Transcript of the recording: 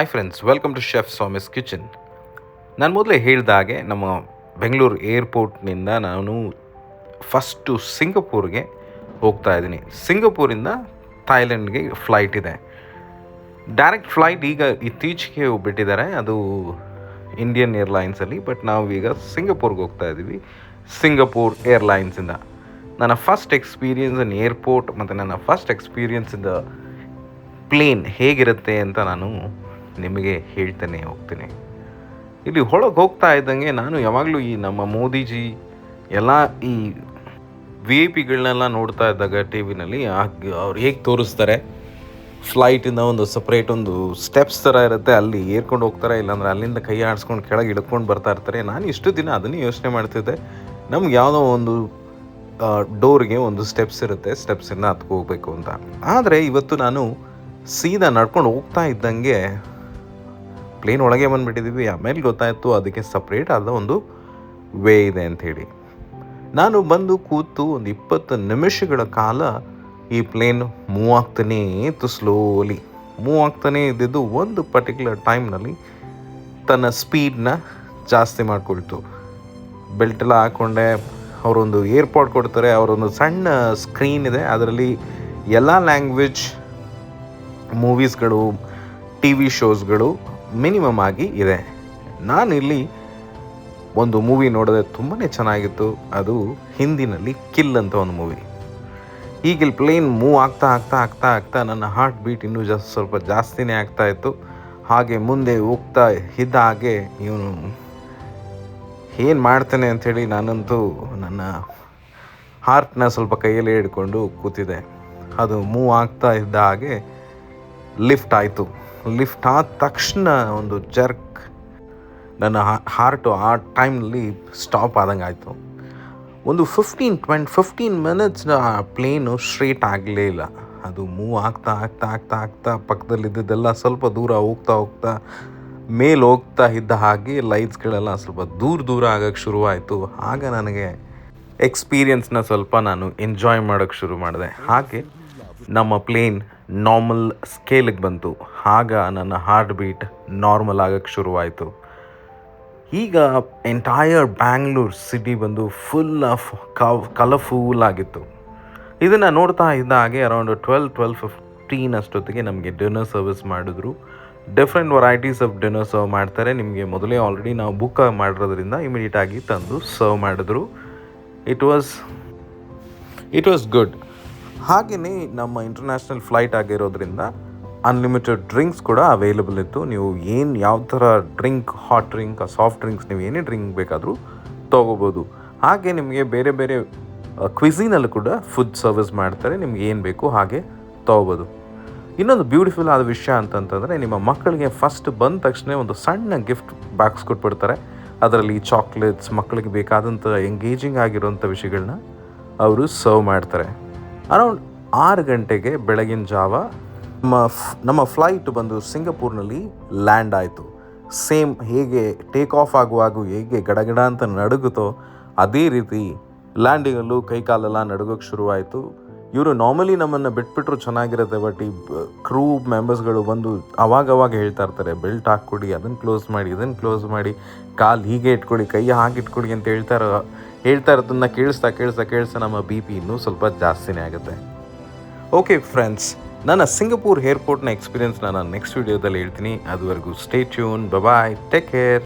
Hi friends welcome to chef Somi's kitchen ನಾನು ಮೊದಲೇ ಹೇಳಿದ ಹಾಗೆ ನಮ್ಮ ಬೆಂಗಳೂರು ಏರ್ಪೋರ್ಟ್ನಿಂದ ನಾನು ಫಸ್ಟು ಸಿಂಗಪೂರ್ಗೆ ಹೋಗ್ತಾ ಇದ್ದೀನಿ. ಸಿಂಗಪೂರಿಂದ ಥಾಯ್ಲೆಂಡ್ಗೆ ಫ್ಲೈಟ್ ಇದೆ. ಡೈರೆಕ್ಟ್ ಫ್ಲೈಟ್ ಈಗ ಇತ್ತೀಚೆಗೆ ಬಿಟ್ಟಿದ್ದಾರೆ. ಅದು ಇಂಡಿಯನ್ ಏರ್ಲೈನ್ಸಲ್ಲಿ ಬಟ್ ನಾವು ಈಗ ಸಿಂಗಪೂರ್ಗೆ ಹೋಗ್ತಾ ಇದ್ದೀವಿ. ಸಿಂಗಪೂರ್ ಏರ್ಲೈನ್ಸಿಂದ ನನ್ನ ಫಸ್ಟ್ ಎಕ್ಸ್ಪೀರಿಯನ್ಸ್ ಇನ್ ಏರ್ಪೋರ್ಟ್ ಮತ್ತು ನನ್ನ first experience in the plane ಹೇಗಿರುತ್ತೆ ಅಂತ ನಾನು ನಿಮಗೆ ಹೇಳ್ತಾನೆ, ಹೋಗ್ತೀನಿ. ಇಲ್ಲಿ ಒಳಗೆ ಹೋಗ್ತಾ ಇದ್ದಂಗೆ ನಾನು ಯಾವಾಗಲೂ ಈ ನಮ್ಮ ಮೋದಿಜಿ ಎಲ್ಲ ಈ ವಿ ಐ ಪಿಗಳನ್ನೆಲ್ಲ ನೋಡ್ತಾ ಇದ್ದಾಗ ಟಿ ವಿನಲ್ಲಿ ಅವ್ರು ಹೇಗೆ ತೋರಿಸ್ತಾರೆ. ಫ್ಲೈಟಿಂದ ಒಂದು ಸಪ್ರೇಟ್ ಒಂದು ಸ್ಟೆಪ್ಸ್ ಥರ ಇರುತ್ತೆ. ಅಲ್ಲಿ ಏರ್ಕೊಂಡು ಹೋಗ್ತಾರೆ ಇಲ್ಲಾಂದ್ರೆ ಅಲ್ಲಿಂದ ಕೈ ಆಡಿಸ್ಕೊಂಡು ಕೆಳಗೆ ಇಳ್ಕೊಂಡು ಬರ್ತಾ ಇರ್ತಾರೆ. ನಾನು ಇಷ್ಟು ದಿನ ಅದನ್ನೇ ಯೋಚನೆ ಮಾಡ್ತಿದ್ದೆ. ನಮ್ಗೆ ಯಾವುದೋ ಒಂದು ಡೋರ್ಗೆ ಒಂದು ಸ್ಟೆಪ್ಸ್ ಇರುತ್ತೆ. ಸ್ಟೆಪ್ಸಿಂದ ಹತ್ಕೊ ಹೋಗ್ಬೇಕು ಅಂತ. ಆದರೆ ಇವತ್ತು ನಾನು ಸೀದಾ ನಡ್ಕೊಂಡು ಹೋಗ್ತಾ ಇದ್ದಂಗೆ ಪ್ಲೇನ್ ಒಳಗೆ ಬಂದುಬಿಟ್ಟಿದ್ದೀವಿ ಆಮೇಲೆ ಗೊತ್ತಾಯಿತು ಅದಕ್ಕೆ ಸಪ್ರೇಟ್ ಆದ ಒಂದು ವೇ ಇದೆ ಅಂಥೇಳಿ ನಾನು ಬಂದು ಕೂತು ಒಂದು ಇಪ್ಪತ್ತು ನಿಮಿಷಗಳ ಕಾಲ ಈ ಪ್ಲೇನ್ ಮೂವ್ ಆಗ್ತಾನೇ ಇತ್ತು ಸ್ಲೋಲಿ ಮೂವ್ ಆಗ್ತಾನೇ ಇದ್ದಿದ್ದು ಒಂದು ಪರ್ಟಿಕ್ಯುಲರ್ ಟೈಮ್ನಲ್ಲಿ ತನ್ನ ಸ್ಪೀಡ್ನ ಜಾಸ್ತಿ ಮಾಡಿಕೊಳ್ತು. ಬೆಲ್ಟೆಲ್ಲ ಹಾಕ್ಕೊಂಡೆ ಅವರೊಂದು ಏರ್ಪೋರ್ಟ್ ಕೊಡ್ತಾರೆ, ಅವರೊಂದು ಸಣ್ಣ ಸ್ಕ್ರೀನ್ ಇದೆ. ಅದರಲ್ಲಿ ಎಲ್ಲ ಲ್ಯಾಂಗ್ವೇಜ್ ಮೂವೀಸ್ಗಳು ಟಿ ವಿ ಶೋಸ್ಗಳು ಮಿನಿಮಮ್ ಆಗಿ ಇದೆ. ನಾನಿಲ್ಲಿ ಒಂದು ಮೂವಿ ನೋಡಿದ್ರೆ ತುಂಬಾ ಚೆನ್ನಾಗಿತ್ತು. ಅದು ಹಿಂದಿನಲ್ಲಿ ಕಿಲ್ ಅಂತ ಒಂದು ಮೂವಿ. ಈಗ ಇಲ್ಲಿ ಪ್ಲೇನ್ ಮೂವ್ ಆಗ್ತಾ ಆಗ್ತಾ ಆಗ್ತಾ ಆಗ್ತಾ ನನ್ನ ಹಾರ್ಟ್ ಬೀಟ್ ಇನ್ನೂ ಜಾಸ್ತಿ ಸ್ವಲ್ಪ ಜಾಸ್ತಿನೇ ಆಗ್ತಾ ಇತ್ತು. ಹಾಗೆ ಮುಂದೆ ಹೋಗ್ತಾ ಇದ್ದ ಹಾಗೆ ಇವನು ಏನು ಮಾಡ್ತಾನೆ ಅಂಥೇಳಿ ನಾನಂತೂ ನನ್ನ ಹಾರ್ಟ್ನ ಸ್ವಲ್ಪ ಕೈಯಲ್ಲಿ ಹಿಡ್ಕೊಂಡು ಕೂತಿದೆ ಅದು ಮೂವ್ ಆಗ್ತಾ ಇದ್ದ ಹಾಗೆ ಲಿಫ್ಟ್ ಆಯಿತು. ಲಿಫ್ಟ್ ಆದ ತಕ್ಷಣ ಒಂದು ಜರ್ಕ್ ನನ್ನ ಹಾರ್ಟು ಆ ಟೈಮ್ನಲ್ಲಿ ಸ್ಟಾಪ್ ಆದಂಗೆ ಆಯಿತು. ಒಂದು ಫಿಫ್ಟೀನ್ ಟ್ವೆಂಟ್ ಫಿಫ್ಟೀನ್ ಮಿನಿಟ್ಸ್ ಆ ಪ್ಲೇನು ಸ್ಟ್ರೇಟ್ ಆಗಲೇ ಇಲ್ಲ. ಅದು ಮೂವ್ ಆಗ್ತಾ ಆಗ್ತಾ ಆಗ್ತಾ ಆಗ್ತಾ ಪಕ್ಕದಲ್ಲಿದ್ದದ್ದೆಲ್ಲ ಸ್ವಲ್ಪ ದೂರ ಹೋಗ್ತಾ ಹೋಗ್ತಾ ಮೇಲೆ ಹೋಗ್ತಾ ಇದ್ದ ಹಾಗೆ ಲೈಟ್ಸ್ಗಳೆಲ್ಲ ಸ್ವಲ್ಪ ದೂರ ದೂರ ಆಗೋಕ್ಕೆ ಶುರುವಾಯಿತು. ಆಗ ನನಗೆ ಎಕ್ಸ್ಪೀರಿಯನ್ಸ್ನ ಸ್ವಲ್ಪ ನಾನು ಎಂಜಾಯ್ ಮಾಡೋಕ್ಕೆ ಶುರು ಮಾಡಿದೆ. ಹಾಗೆ ನಮ್ಮ ಪ್ಲೇನ್ ನಾರ್ಮಲ್ ಸ್ಕೇಲಿಗೆ ಬಂತು. ಆಗ ನನ್ನ ಹಾರ್ಟ್ ಬೀಟ್ ನಾರ್ಮಲ್ ಆಗಕ್ಕೆ ಶುರುವಾಯಿತು. ಈಗ ಎಂಟೈರ್ ಬ್ಯಾಂಗ್ಳೂರ್ ಸಿಟಿ ಬಂದು ಫುಲ್ ಆಫ್ ಕಲರ್ಫುಲ್ ಆಗಿತ್ತು. ಇದನ್ನು ನೋಡ್ತಾ ಇದ್ದ ಹಾಗೆ ಅರೌಂಡ್ ಟ್ವೆಲ್ ಟ್ವೆಲ್ ಫಿಫ್ಟೀನ್ ಅಷ್ಟೊತ್ತಿಗೆ ನಮಗೆ ಡಿನ್ನರ್ ಸರ್ವಿಸ್ ಮಾಡಿದ್ರು. Different varieties of dinner serve ಮಾಡ್ತಾರೆ. ನಿಮಗೆ ಮೊದಲೇ ಆಲ್ರೆಡಿ ನಾವು ಬುಕ್ ಮಾಡಿರೋದ್ರಿಂದ ಇಮಿಡಿಯೇಟಾಗಿ ತಂದು ಸರ್ವ್ ಮಾಡಿದ್ರು. It was it was good ಹಾಗೆಯೇ ನಮ್ಮ ಇಂಟರ್ನ್ಯಾಷನಲ್ ಫ್ಲೈಟ್ ಆಗಿರೋದ್ರಿಂದ ಅನ್ಲಿಮಿಟೆಡ್ ಡ್ರಿಂಕ್ಸ್ ಕೂಡ ಅವೈಲಬಲ್ ಇತ್ತು. ನೀವು ಏನು ಯಾವ ಥರ drink hot drink soft drinks ನೀವು ಏನೇ ಡ್ರಿಂಕ್ ಬೇಕಾದರೂ ತೊಗೋಬೋದು. ಹಾಗೆ ನಿಮಗೆ ಬೇರೆ ಬೇರೆ ಕ್ವಿಝಿನಲ್ಲಿ ಕೂಡ ಫುಡ್ ಸರ್ವಿಸ್ ಮಾಡ್ತಾರೆ. ನಿಮ್ಗೆ ಏನು ಬೇಕು ಹಾಗೆ ತೊಗೋಬೋದು. ಇನ್ನೊಂದು ಬ್ಯೂಟಿಫುಲ್ ಆದ ವಿಷಯ ಅಂತಂತಂದರೆ ನಿಮ್ಮ ಮಕ್ಕಳಿಗೆ ಫಸ್ಟ್ ಬಂದ ತಕ್ಷಣ ಒಂದು ಸಣ್ಣ ಗಿಫ್ಟ್ ಬಾಕ್ಸ್ ಕೊಟ್ಬಿಡ್ತಾರೆ. ಅದರಲ್ಲಿ ಚಾಕ್ಲೇಟ್ಸ್ ಮಕ್ಕಳಿಗೆ ಬೇಕಾದಂಥ ಎಂಗೇಜಿಂಗ್ ಆಗಿರುವಂಥ ವಿಷಯಗಳನ್ನ ಅವರು ಸರ್ವ್ ಮಾಡ್ತಾರೆ. ಅರೌಂಡ್ ಆರು ಗಂಟೆಗೆ ಬೆಳಗಿನ ಜಾವ ನಮ್ಮ ನಮ್ಮ ಫ್ಲೈಟ್ ಬಂದು ಸಿಂಗಪೂರ್ನಲ್ಲಿ ಲ್ಯಾಂಡ್ ಆಯಿತು. ಸೇಮ್ ಹೇಗೆ ಟೇಕ್ ಆಫ್ ಆಗುವಾಗ ಹೇಗೆ ಗಡಗಡ ಅಂತ ನಡುಗುತ್ತೋ, ಅದೇ ರೀತಿ ಲ್ಯಾಂಡಿಂಗಲ್ಲೂ ಕೈಕಾಲೆಲ್ಲ ನಡುಗೋಕೆ ಶುರುವಾಯಿತು. ಇವರು ನಾರ್ಮಲಿ ನಮ್ಮನ್ನು ಬಿಟ್ಬಿಟ್ರು ಚೆನ್ನಾಗಿರುತ್ತೆ ಬಟ್ ಈ ಕ್ರೂ ಮೆಂಬರ್ಸ್ಗಳು ಬಂದು ಅವಾಗವಾಗ ಅವಾಗ ಹೇಳ್ತಾ ಇರ್ತಾರೆ ಬೆಲ್ಟ್ ಹಾಕ್ಕೊಡಿ ಅದನ್ನು ಕ್ಲೋಸ್ ಮಾಡಿ ಇದನ್ನು ಕ್ಲೋಸ್ ಮಾಡಿ, ಕಾಲು ಹೀಗೆ ಇಟ್ಕೊಳ್ಳಿ ಕೈ ಹಾಗೆ ಇಟ್ಕೊಳ್ಳಿ ಅಂತ ಹೇಳ್ತಾರ ಹೇಳ್ತಾ ಇರೋದನ್ನ ಕೇಳಿಸ್ತಾ ಕೇಳಿಸ್ತಾ ಕೇಳಿಸ್ತಾ ನಮ್ಮ ಬಿ ಪಿ ಇನ್ನೂ ಸ್ವಲ್ಪ ಜಾಸ್ತಿನೇ ಆಗುತ್ತೆ. ಓಕೆ ಫ್ರೆಂಡ್ಸ್ ನನ್ನ ಸಿಂಗಪೂರ್ ಏರ್ಪೋರ್ಟ್ನ ಎಕ್ಸ್ಪೀರಿಯನ್ಸ್ ನಾನು ನೆಕ್ಸ್ಟ್ ವೀಡಿಯೋದಲ್ಲಿ ಹೇಳ್ತೀನಿ. ಅದುವರೆಗೂ stay tune bye take care